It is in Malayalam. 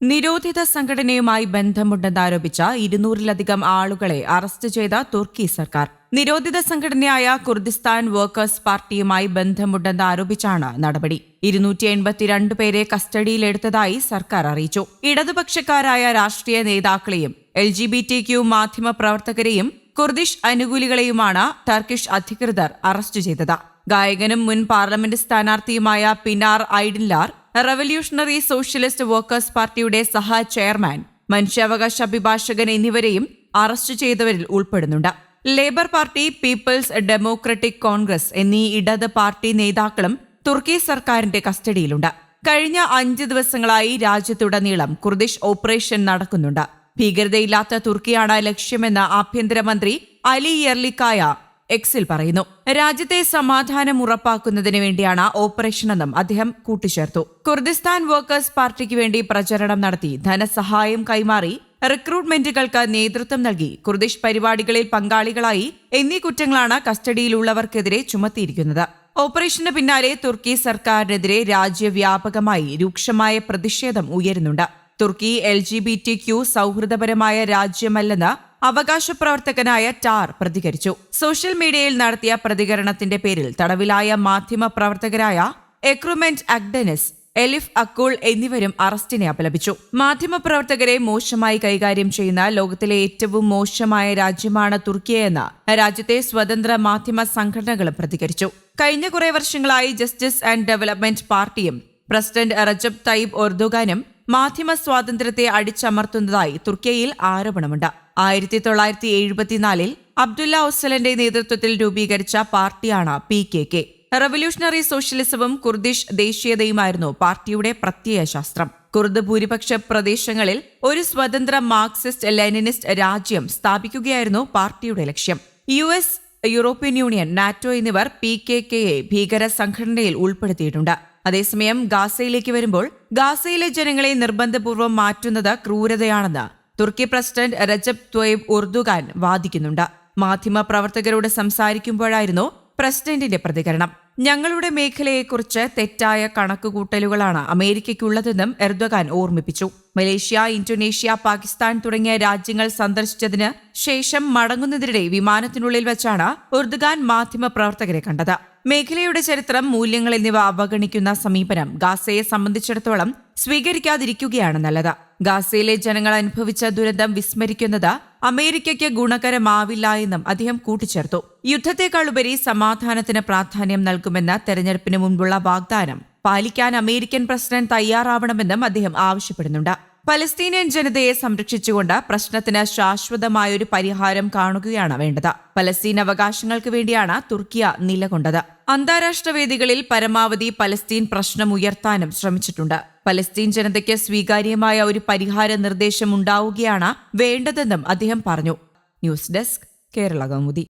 നിരോധിത സംഘടനയുമായി ബന്ധമുണ്ടെന്നാരോപിച്ച ഇരുന്നൂറിലധികം ആളുകളെ അറസ്റ്റ് ചെയ്ത തുർക്കി സർക്കാർ. നിരോധിത സംഘടനയായ കുർദിസ്ഥാൻ വർക്കേഴ്സ് പാർട്ടിയുമായി ബന്ധമുണ്ടെന്നാരോപിച്ചാണ് നടപടി. ഇരുന്നൂറ്റി എൺപത്തിരണ്ട് പേരെ കസ്റ്റഡിയിലെടുത്തതായി സർക്കാർ അറിയിച്ചു. ഇടതുപക്ഷക്കാരായ രാഷ്ട്രീയ നേതാക്കളെയും L G B T Q മാധ്യമ പ്രവർത്തകരെയും കുർദിഷ് അനുകൂലികളെയുമാണ് ടർക്കിഷ് അധികൃതർ അറസ്റ്റ് ചെയ്തത്. ഗായകനും മുൻ parliament സ്ഥാനാർത്ഥിയുമായ Pinar Aydinlar revolutionary socialist workers പാർട്ടിയുടെ സഹ ചെയർമാൻ മനുഷ്യാവകാശ അഭിഭാഷകൻ എന്നിവരെയും അറസ്റ്റ് ചെയ്തവരിൽ ഉൾപ്പെടുന്നുണ്ട്. Labour party peoples' democratic congress എന്നീ ഇടത് പാർട്ടി നേതാക്കളും തുർക്കി സർക്കാരിന്റെ കസ്റ്റഡിയിലുണ്ട്. കഴിഞ്ഞ അഞ്ച് ദിവസങ്ങളായി രാജ്യത്തുടനീളം കുർദിഷ് ഓപ്പറേഷൻ നടക്കുന്നുണ്ട്. ഭീകരതയില്ലാത്ത തുർക്കിയാണ് ലക്ഷ്യമെന്ന് ആഭ്യന്തരമന്ത്രി അലി യർലിക്കായ എക്സിൽ പറയുന്നു. രാജ്യത്തെ സമാധാനം ഉറപ്പാക്കുന്നതിന് വേണ്ടിയാണ് ഓപ്പറേഷനെന്നും അദ്ദേഹം കൂട്ടിച്ചേർത്തു. കുർദിസ്ഥാൻ വർക്കേഴ്സ് പാർട്ടിക്ക് വേണ്ടി പ്രചരണം നടത്തി. ധനസഹായം കൈമാറി. റിക്രൂട്ട്മെന്റുകൾക്ക് നേതൃത്വം നൽകി. കുർദിഷ് പരിപാടികളിൽ പങ്കാളികളായി എന്നീ കുറ്റങ്ങളാണ് കസ്റ്റഡിയിലുള്ളവർക്കെതിരെ ചുമത്തിയിരിക്കുന്നത്. ഓപ്പറേഷന് പിന്നാലെ തുർക്കി സർക്കാരിനെതിരെ രാജ്യവ്യാപകമായി രൂക്ഷമായ പ്രതിഷേധം ഉയരുന്നുണ്ട്. തുർക്കി L G B T Q സൗഹൃദപരമായ രാജ്യമല്ലെന്ന് അവകാശ പ്രവർത്തകനായ ടാർ പ്രതികരിച്ചു. സോഷ്യൽ മീഡിയയിൽ നടത്തിയ പ്രതികരണത്തിന്റെ പേരിൽ തടവിലായ മാധ്യമ പ്രവർത്തകരായ എക്രുമെന്റ് അഗ്ഡനിസ് എലിഫ് അക്കൂൾ എന്നിവരും അറസ്റ്റിനെ അപലപിച്ചു. മാധ്യമപ്രവർത്തകരെ മോശമായി കൈകാര്യം ചെയ്യുന്ന ലോകത്തിലെ ഏറ്റവും മോശമായ രാജ്യമാണ് തുർക്കിയെന്ന് രാജ്യത്തെ സ്വതന്ത്ര മാധ്യമ സംഘടനകളും പ്രതികരിച്ചു. കഴിഞ്ഞ കുറെ വർഷങ്ങളായി ജസ്റ്റിസ് ആൻഡ് ഡെവലപ്മെന്റ് പാർട്ടിയും പ്രസിഡന്റ് റജബ് തയ്യിബ് ഒർദുഗാനും മാധ്യമ സ്വാതന്ത്ര്യത്തെ അടിച്ചമർത്തുന്നതായി തുർക്കിയിൽ ആരോപണമുണ്ട്. ആയിരത്തി തൊള്ളായിരത്തി എഴുപത്തിനാലിൽ അബ്ദുല്ല ഒസലന്റെ നേതൃത്വത്തിൽ രൂപീകരിച്ച പാർട്ടിയാണ് പി കെ കെ. റവല്യൂഷണറി സോഷ്യലിസവും കുർദിഷ് ദേശീയതയുമായിരുന്നു പാർട്ടിയുടെ പ്രത്യയശാസ്ത്രം. കുർദ് ഭൂരിപക്ഷ പ്രദേശങ്ങളിൽ ഒരു സ്വതന്ത്ര മാർക്സിസ്റ്റ് ലെനിനിസ്റ്റ് രാജ്യം സ്ഥാപിക്കുകയായിരുന്നു പാർട്ടിയുടെ ലക്ഷ്യം. U S European Union NATO എന്നിവർ പി കെ കെയെ ഭീകര സംഘടനയിൽ ഉൾപ്പെടുത്തിയിട്ടുണ്ട്. അതേസമയം ഗാസയിലേക്ക് വരുമ്പോൾ ഗാസയിലെ ജനങ്ങളെ നിർബന്ധപൂർവം മാറ്റുന്നത് ക്രൂരതയാണെന്ന് തുർക്കി പ്രസിഡന്റ് റജബ് ത്വയബ് ഉർദുഖാൻ വാദിക്കുന്നുണ്ട്. മാധ്യമ പ്രവർത്തകരോട് സംസാരിക്കുമ്പോഴായിരുന്നു പ്രസിഡന്റിന്റെ പ്രതികരണം. ഞങ്ങളുടെ മേഖലയെക്കുറിച്ച് തെറ്റായ കണക്കുകൂട്ടലുകളാണ് അമേരിക്കയ്ക്കുള്ളതെന്നും എർദോഗാൻ ഓർമ്മിപ്പിച്ചു. മലേഷ്യ ഇന്തോനേഷ്യ പാകിസ്ഥാൻ തുടങ്ങിയ രാജ്യങ്ങൾ സന്ദർശിച്ചതിന് ശേഷം മടങ്ങുന്നതിനിടെ വിമാനത്തിനുള്ളിൽ വെച്ചാണ് മാധ്യമ പ്രവർത്തകരെ കണ്ടത്. മേഖലയുടെ ചരിത്രം മൂല്യങ്ങൾ എന്നിവ അവഗണിക്കുന്ന സമീപനം ഗാസയെ സംബന്ധിച്ചിടത്തോളം സ്വീകരിക്കാതിരിക്കുകയാണ് നല്ലത്. ഗാസയിലെ ജനങ്ങൾ അനുഭവിച്ച ദുരന്തം വിസ്മരിക്കുന്നത് അമേരിക്കയ്ക്ക് ഗുണകരമാവില്ല എന്നും അദ്ദേഹം കൂട്ടിച്ചേർത്തു. യുദ്ധത്തെക്കാളുപരി സമാധാനത്തിന് പ്രാധാന്യം നൽകുമെന്ന തെരഞ്ഞെടുപ്പിന് മുൻപുള്ള വാഗ്ദാനം പാലിക്കാൻ അമേരിക്കൻ പ്രസിഡന്റ് തയ്യാറാവണമെന്നും അദ്ദേഹം ആവശ്യപ്പെടുന്നുണ്ട്. പലസ്തീനിയൻ ജനതയെ സംരക്ഷിച്ചുകൊണ്ട് പ്രശ്നത്തിന് ശാശ്വതമായൊരു പരിഹാരം കാണുകയാണ് വേണ്ടത്. പലസ്തീൻ അവകാശങ്ങൾക്ക് വേണ്ടിയാണ് തുർക്കിയ നിലകൊണ്ടത്. അന്താരാഷ്ട്ര വേദികളിൽ പരമാവധി പലസ്തീൻ പ്രശ്നം ഉയർത്താനും ശ്രമിച്ചിട്ടുണ്ട്. പലസ്തീൻ ജനതയ്ക്ക് സ്വീകാര്യമായ ഒരു പരിഹാര നിർദ്ദേശം ഉണ്ടാവുകയാണ് വേണ്ടതെന്നും അദ്ദേഹം പറഞ്ഞു. News desk Kerala Kaumudi.